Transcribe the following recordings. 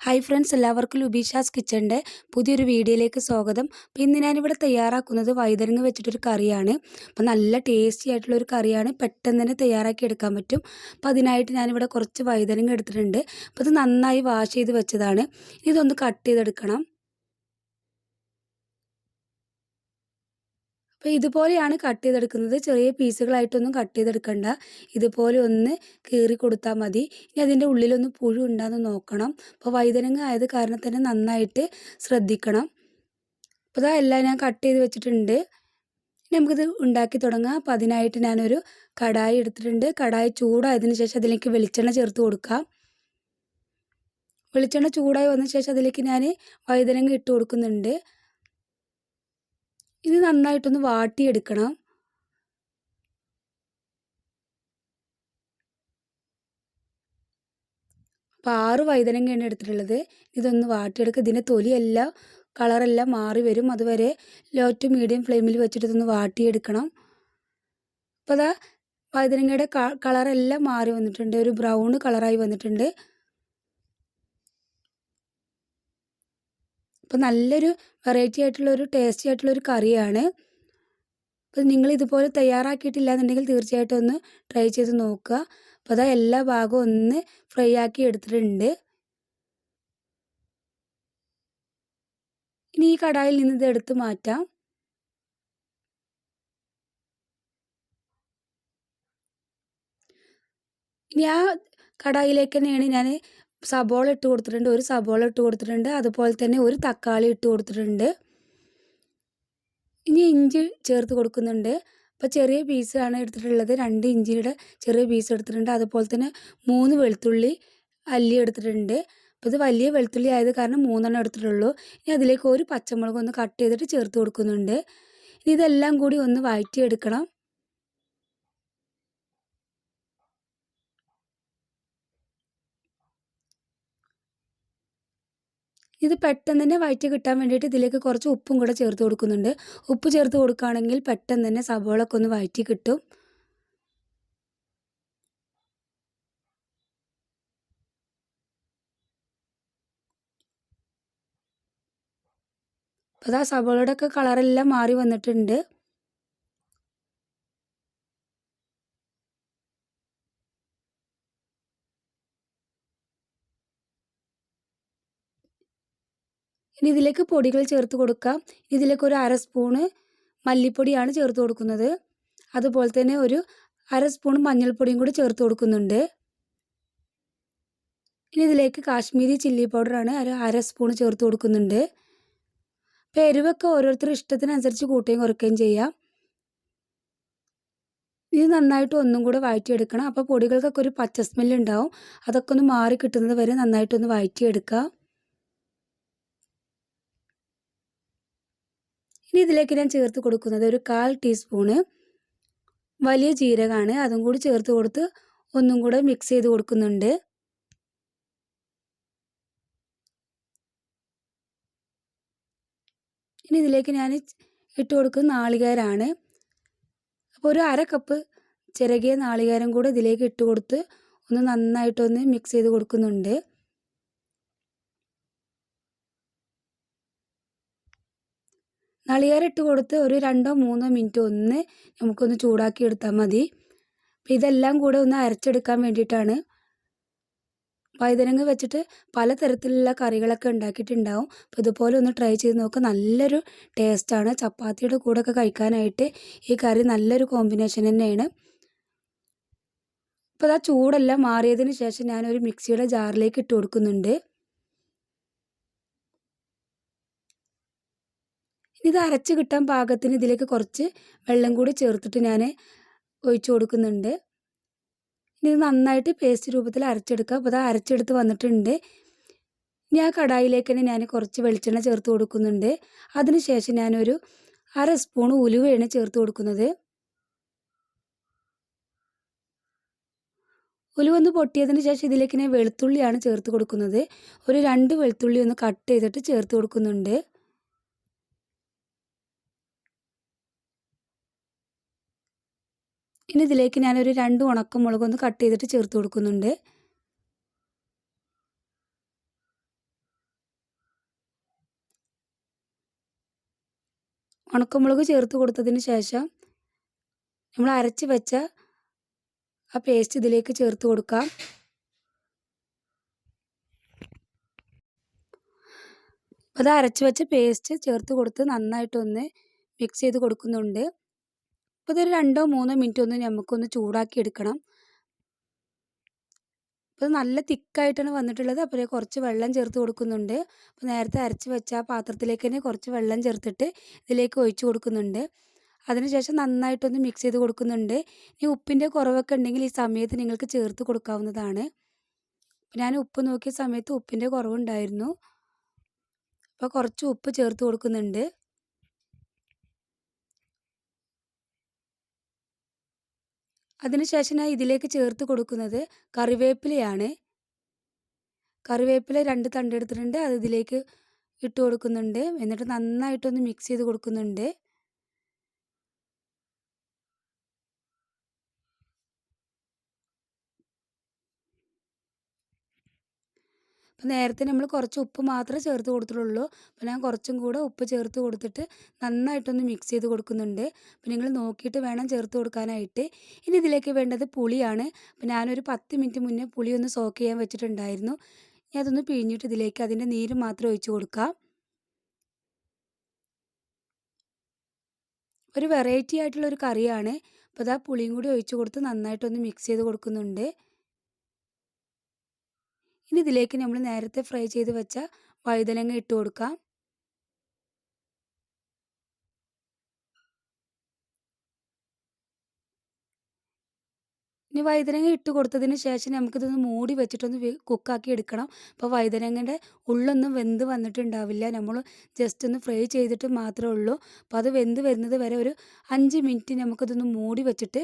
Hi friends എല്ലാവർക്കും ലുബീഷാസ് കിച്ചന്റെ പുതിയൊരു വീഡിയോയിലേക്ക് സ്വാഗതം. അപ്പോൾ ഇന്ന് ഞാനിവിടെ തയ്യാറാക്കുന്നത് വൈതരങ്ങ വെച്ചിട്ടൊരു കറിയാണ്. അപ്പോൾ നല്ല ടേസ്റ്റി ആയിട്ടുള്ളൊരു കറിയാണ്. പെട്ടെന്ന് തന്നെ തയ്യാറാക്കി എടുക്കാൻ പറ്റും. അപ്പോൾ അതിനായിട്ട് ഞാനിവിടെ കുറച്ച് വൈതരങ്ങ എടുത്തിട്ടുണ്ട്. അപ്പോൾ ഇത് നന്നായി വാഷ് ചെയ്ത് വെച്ചതാണ്. ഇതൊന്ന് കട്ട് ചെയ്തെടുക്കണം. അപ്പോൾ ഇതുപോലെയാണ് കട്ട് ചെയ്തെടുക്കുന്നത്. ചെറിയ പീസുകളായിട്ടൊന്നും കട്ട് ചെയ്തെടുക്കണ്ട. ഇതുപോലെ ഒന്ന് കീറി കൊടുത്താൽ മതി. ഇനി അതിന്റെ ഉള്ളിലൊന്ന് പുഴു ഉണ്ടാകുന്ന നോക്കണം. അപ്പോൾ വൈതനങ്ങ ആയത് കാരണം തന്നെ നന്നായിട്ട് ശ്രദ്ധിക്കണം. അപ്പോൾ അതാ എല്ലാം ഞാൻ കട്ട് ചെയ്ത് വെച്ചിട്ടുണ്ട്. നമുക്കിത് ഉണ്ടാക്കി തുടങ്ങാം. അപ്പോൾ അതിനായിട്ട് ഞാനൊരു കടായി എടുത്തിട്ടുണ്ട്. കടായി ചൂടായതിനു ശേഷം അതിലേക്ക് വെളിച്ചെണ്ണ ചേർത്ത് കൊടുക്കാം. വെളിച്ചെണ്ണ ചൂടായി വന്ന ശേഷം അതിലേക്ക് ഞാൻ വഴുതനങ്ങ ഇട്ട് കൊടുക്കുന്നുണ്ട്. ഇത് നന്നായിട്ടൊന്ന് വാട്ടിയെടുക്കണം. അപ്പോൾ ആറ് വൈതനങ്ങയാണ് എടുത്തിട്ടുള്ളത്. ഇതൊന്ന് വാട്ടിയെടുക്കുക ഇതിന്റെ തൊലിയെല്ലാം കളറെല്ലാം മാറി വരും. അതുവരെ ലോ ടു മീഡിയം ഫ്ലെയിമിൽ വെച്ചിട്ട് ഇതൊന്ന് വാട്ടിയെടുക്കണം. അപ്പോൾ അതാ വൈതനങ്ങയുടെ കളറെല്ലാം മാറി വന്നിട്ടുണ്ട്. ഒരു ബ്രൗൺ കളറായി വന്നിട്ടുണ്ട്. അപ്പോൾ നല്ലൊരു വെറൈറ്റി ആയിട്ടുള്ള ഒരു ടേസ്റ്റി ആയിട്ടുള്ള ഒരു കറിയാണ്. അപ്പോൾ നിങ്ങൾ ഇതുപോലെ തയ്യാറാക്കിയിട്ടില്ല എന്നുണ്ടെങ്കിൽ തീർച്ചയായിട്ടും ഒന്ന് ട്രൈ ചെയ്ത് നോക്കുക. അപ്പോൾ അതാ എല്ലാ ഭാഗവും ഒന്ന് ഫ്രൈ ആക്കി എടുത്തിട്ടുണ്ട്. ഇനി ഈ കടായിൽ നിന്ന് ഇത് എടുത്ത് മാറ്റാം. ഇനി ആ കടായിലേക്ക് തന്നെയാണ് ഞാൻ സബോള ഇട്ട് കൊടുത്തിട്ടുണ്ട് ഒരു സബോള ഇട്ട് കൊടുത്തിട്ടുണ്ട് അതുപോലെ തന്നെ ഒരു തക്കാളി ഇട്ട് കൊടുത്തിട്ടുണ്ട്. ഇനി ഇഞ്ചി ചേർത്ത് കൊടുക്കുന്നുണ്ട്. അപ്പോൾ ചെറിയ പീസാണ് എടുത്തിട്ടുള്ളത്. രണ്ട് ഇഞ്ചിയുടെ ചെറിയ പീസ് എടുത്തിട്ടുണ്ട്. അതുപോലെ തന്നെ മൂന്ന് വെളുത്തുള്ളി അല്ലി എടുത്തിട്ടുണ്ട്. അപ്പോൾ ഇത് വലിയ വെളുത്തുള്ളി ആയത് കാരണം മൂന്നെണ്ണം എടുത്തിട്ടുള്ളൂ. ഇനി അതിലേക്ക് ഒരു പച്ചമുളക് ഒന്ന് കട്ട് ചെയ്തിട്ട് ചേർത്ത് കൊടുക്കുന്നുണ്ട്. ഇനി ഇതെല്ലാം കൂടി ഒന്ന് വഴറ്റിയെടുക്കണം. ഇത് പെട്ടെന്ന് തന്നെ വയറ്റി കിട്ടാൻ വേണ്ടിയിട്ട് ഇതിലേക്ക് കുറച്ച് ഉപ്പും കൂടെ ചേർത്ത് കൊടുക്കുന്നുണ്ട്. ഉപ്പ് ചേർത്ത് കൊടുക്കുകയാണെങ്കിൽ പെട്ടെന്ന് തന്നെ സബോളൊക്കെ ഒന്ന് വയറ്റി കിട്ടും. അപ്പോൾ ആ സബോളയുടെ ഒക്കെ കളറെല്ലാം മാറി വന്നിട്ടുണ്ട്. ഇനി ഇതിലേക്ക് പൊടികൾ ചേർത്ത് കൊടുക്കാം. ഇതിലേക്ക് ഒരു അര സ്പൂണ് മല്ലിപ്പൊടിയാണ് ചേർത്ത് കൊടുക്കുന്നത്. അതുപോലെ തന്നെ ഒരു അര സ്പൂൺ മഞ്ഞൾപ്പൊടിയും കൂടി ചേർത്ത് കൊടുക്കുന്നുണ്ട്. ഇനി ഇതിലേക്ക് കാശ്മീരി ചില്ലി പൗഡറാണ് ഒരു അര സ്പൂൺ ചേർത്ത് കൊടുക്കുന്നുണ്ട്. അപ്പോൾ എരിവൊക്കെ ഓരോരുത്തരുടെ ഇഷ്ടത്തിനനുസരിച്ച് കൂട്ടുകയും കുറയ്ക്കുകയും ചെയ്യാം. ഇത് നന്നായിട്ട് ഒന്നും കൂടെ വഴറ്റിയെടുക്കണം. അപ്പോൾ പൊടികൾക്കൊക്കെ ഒരു പച്ച സ്മെല്ലുണ്ടാവും അതൊക്കെ ഒന്ന് മാറി കിട്ടുന്നത് വരെ നന്നായിട്ടൊന്ന് വഴറ്റിയെടുക്കാം. ഇനി ഇതിലേക്ക് ഞാൻ ചേർത്ത് കൊടുക്കുന്നത് ഒരു കാൽ ടീസ്പൂണ് വലിയ ജീരകമാണ് അതും കൂടി ചേർത്ത് കൊടുത്ത് ഒന്നും കൂടെ മിക്സ് ചെയ്ത് കൊടുക്കുന്നുണ്ട്. ഇനി ഇതിലേക്ക് ഞാൻ ഇട്ട് കൊടുക്കുന്ന നാളികേരമാണ്. അപ്പോൾ ഒരു അര കപ്പ് ചിരകിയ നാളികേരം കൂടെ ഇതിലേക്ക് ഇട്ട് കൊടുത്ത് ഒന്ന് നന്നായിട്ടൊന്ന് മിക്സ് ചെയ്ത് കൊടുക്കുന്നുണ്ട്. നാളികേരം ഇട്ട് കൊടുത്ത് ഒരു രണ്ടോ മൂന്നോ മിനിറ്റ് ഒന്ന് നമുക്കൊന്ന് ചൂടാക്കി എടുത്താൽ മതി. അപ്പോൾ ഇതെല്ലാം കൂടെ ഒന്ന് അരച്ചെടുക്കാൻ വേണ്ടിയിട്ടാണ് വഴുതനങ്ങ വെച്ചിട്ട് പലതരത്തിലുള്ള കറികളൊക്കെ ഉണ്ടാക്കിയിട്ടുണ്ടാവും. അപ്പോൾ ഇതുപോലെ ഒന്ന് ട്രൈ ചെയ്ത് നോക്കുക നല്ലൊരു ടേസ്റ്റാണ് ചപ്പാത്തിയുടെ കൂടെയൊക്കെ കഴിക്കാനായിട്ട് ഈ കറി നല്ലൊരു കോമ്പിനേഷൻ തന്നെയാണ്. അപ്പോൾ ആ ചൂടെല്ലാം മാറിയതിന് ശേഷം ഞാനൊരു മിക്സിയുടെ ജാറിലേക്ക് ഇട്ട് കൊടുക്കുന്നുണ്ട്. ഇത് അരച്ച് കിട്ടാൻ പാകത്തിന് ഇതിലേക്ക് കുറച്ച് വെള്ളം കൂടി ചേർത്തിട്ട് ഞാൻ ഒഴിച്ചു കൊടുക്കുന്നുണ്ട്. ഇനി നന്നായിട്ട് പേസ്റ്റ് രൂപത്തിൽ അരച്ചെടുക്കുക അപ്പോൾ അത് അരച്ചെടുത്ത് വന്നിട്ടുണ്ട്. ഇനി ആ കടായിലേക്ക് തന്നെ ഞാൻ കുറച്ച് വെളിച്ചെണ്ണ ചേർത്ത് കൊടുക്കുന്നുണ്ട്. അതിനുശേഷം ഞാനൊരു അര സ്പൂൺ ഉലുവയാണ് ചേർത്ത് കൊടുക്കുന്നത്. ഉലുവൊന്ന് പൊട്ടിയതിന് ശേഷം ഇതിലേക്ക് ഞാൻ വെളുത്തുള്ളിയാണ് ചേർത്ത് കൊടുക്കുന്നത്. ഒരു രണ്ട് വെളുത്തുള്ളി ഒന്ന് കട്ട് ചെയ്തിട്ട് ചേർത്ത് കൊടുക്കുന്നുണ്ട്. ഇനി ഇതിലേക്ക് ഞാനൊരു രണ്ട് ഉണക്കമുളക് ഒന്ന് കട്ട് ചെയ്തിട്ട് ചേർത്ത് കൊടുക്കുന്നുണ്ട്. ഉണക്കമുളക് ചേർത്ത് കൊടുത്തതിന് ശേഷം നമ്മൾ അരച്ച് വെച്ച ആ പേസ്റ്റ് ഇതിലേക്ക് ചേർത്ത് കൊടുക്കാം. അപ്പോൾ അത് അരച്ച് വെച്ച പേസ്റ്റ് ചേർത്ത് കൊടുത്ത് നന്നായിട്ടൊന്ന് മിക്സ് ചെയ്ത് കൊടുക്കുന്നുണ്ട്. അപ്പോൾ ഇതൊരു രണ്ടോ മൂന്നോ മിനിറ്റ് ഒന്ന് നമുക്കൊന്ന് ചൂടാക്കി എടുക്കണം അപ്പോൾ നല്ല തിക്കായിട്ടാണ് വന്നിട്ടുള്ളത്. അപ്പോൾ കുറച്ച് വെള്ളം ചേർത്ത് കൊടുക്കുന്നുണ്ട്. അപ്പോൾ നേരത്തെ അരച്ച് വെച്ച ആ പാത്രത്തിലേക്ക് തന്നെ കുറച്ച് വെള്ളം ചേർത്തിട്ട് ഇതിലേക്ക് ഒഴിച്ചു കൊടുക്കുന്നുണ്ട്. അതിനുശേഷം നന്നായിട്ടൊന്ന് മിക്സ് ചെയ്ത് കൊടുക്കുന്നുണ്ട്. ഇനി ഉപ്പിന്റെ കുറവൊക്കെ ഉണ്ടെങ്കിൽ ഈ സമയത്ത് നിങ്ങൾക്ക് ചേർത്ത് കൊടുക്കാവുന്നതാണ്. ഞാൻ ഉപ്പ് നോക്കിയ സമയത്ത് ഉപ്പിന്റെ കുറവുണ്ടായിരുന്നു. അപ്പോൾ കുറച്ച് ഉപ്പ് ചേർത്ത് കൊടുക്കുന്നുണ്ട്. അതിനുശേഷം ഞാൻ ഇതിലേക്ക് ചേർത്ത് കൊടുക്കുന്നത് കറിവേപ്പിലയാണ്. കറിവേപ്പില രണ്ട് തണ്ട് എടുത്തിട്ടുണ്ട്. അത് ഇതിലേക്ക് ഇട്ട് കൊടുക്കുന്നുണ്ട്. എന്നിട്ട് നന്നായിട്ടൊന്ന് മിക്സ് ചെയ്ത് കൊടുക്കുന്നുണ്ട്. നേരത്തെ നമ്മൾ കുറച്ച് ഉപ്പ് മാത്രമേ ചേർത്ത് കൊടുത്തിട്ടുള്ളൂ. അപ്പോൾ ഞാൻ കുറച്ചും കൂടെ ഉപ്പ് ചേർത്ത് കൊടുത്തിട്ട് നന്നായിട്ടൊന്ന് മിക്സ് ചെയ്ത് കൊടുക്കുന്നുണ്ട്. അപ്പോൾ നിങ്ങൾ നോക്കിയിട്ട് വേണം ചേർത്ത് കൊടുക്കാനായിട്ട്. ഇനി ഇതിലേക്ക് വേണ്ടത് പുളിയാണ്. അപ്പോൾ ഞാനൊരു പത്ത് മിനിറ്റ് മുന്നേ പുളി ഒന്ന് സോക്ക് ചെയ്യാൻ വെച്ചിട്ടുണ്ടായിരുന്നു. ഇനി അതൊന്ന് പിഴിഞ്ഞിട്ട് ഇതിലേക്ക് അതിന്റെ നീര് മാത്രം ഒഴിച്ച് കൊടുക്കാം. ഒരു വെറൈറ്റി ആയിട്ടുള്ള ഒരു കറിയാണ്. അപ്പോൾ അതാ പുളിയും കൂടി ഒഴിച്ച് കൊടുത്ത് നന്നായിട്ടൊന്ന് മിക്സ് ചെയ്ത് കൊടുക്കുന്നുണ്ട്. ഇനി ഇതിലേക്ക് നമ്മൾ നേരത്തെ ഫ്രൈ ചെയ്ത് വെച്ച വഴുതനങ്ങ ഇട്ട് കൊടുക്കാം. ഇനി വഴുതനങ്ങ ഇട്ട് കൊടുത്തതിന് ശേഷം നമുക്കിതൊന്ന് മൂടി വെച്ചിട്ടൊന്ന് കുക്കാക്കി എടുക്കണം. അപ്പോൾ വഴുതനങ്ങയുടെ ഉള്ളൊന്നും വെന്ത് വന്നിട്ടുണ്ടാവില്ല. നമ്മൾ ജസ്റ്റ് ഒന്ന് ഫ്രൈ ചെയ്തിട്ട് മാത്രമേ ഉള്ളൂ. അപ്പോൾ അത് വെന്ത് വരുന്നത് വരെ ഒരു അഞ്ച് മിനിറ്റ് നമുക്കിതൊന്ന് മൂടി വെച്ചിട്ട്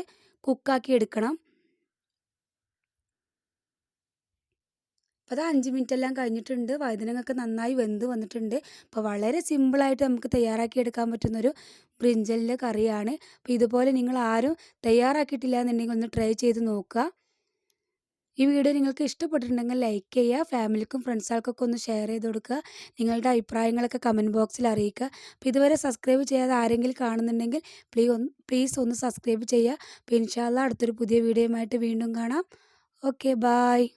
കുക്കാക്കി എടുക്കണം. അപ്പോൾ അത് അഞ്ച് മിനിറ്റ് എല്ലാം കഴിഞ്ഞിട്ടുണ്ട്. വഴുതനങ്ങയൊക്കെ നന്നായി വെന്ത് വന്നിട്ടുണ്ട്. അപ്പോൾ വളരെ സിമ്പിളായിട്ട് നമുക്ക് തയ്യാറാക്കിയെടുക്കാൻ പറ്റുന്നൊരു ബ്രിഞ്ചലിന്റെ കറിയാണ്. അപ്പോൾ ഇതുപോലെ നിങ്ങൾ ആരും തയ്യാറാക്കിയിട്ടില്ല എന്നുണ്ടെങ്കിൽ ഒന്ന് ട്രൈ ചെയ്ത് നോക്കുക. ഈ വീഡിയോ നിങ്ങൾക്ക് ഇഷ്ടപ്പെട്ടിട്ടുണ്ടെങ്കിൽ ലൈക്ക് ചെയ്യുക ഫാമിലിക്കും ഫ്രണ്ട്സുകൾക്കൊക്കെ ഒന്ന് ഷെയർ ചെയ്ത് കൊടുക്കുക നിങ്ങളുടെ അഭിപ്രായങ്ങളൊക്കെ കമന്റ് ബോക്സിൽ അറിയിക്കുക. അപ്പോൾ ഇതുവരെ സബ്സ്ക്രൈബ് ചെയ്യാതെ ആരെങ്കിലും കാണുന്നുണ്ടെങ്കിൽ പ്ലീസ് ഒന്ന് പ്ലീസ് ഒന്ന് സബ്സ്ക്രൈബ് ചെയ്യുക. അപ്പോൾ ഇൻഷാല്ല അടുത്തൊരു പുതിയ വീഡിയോയുമായിട്ട് വീണ്ടും കാണാം. Okay bye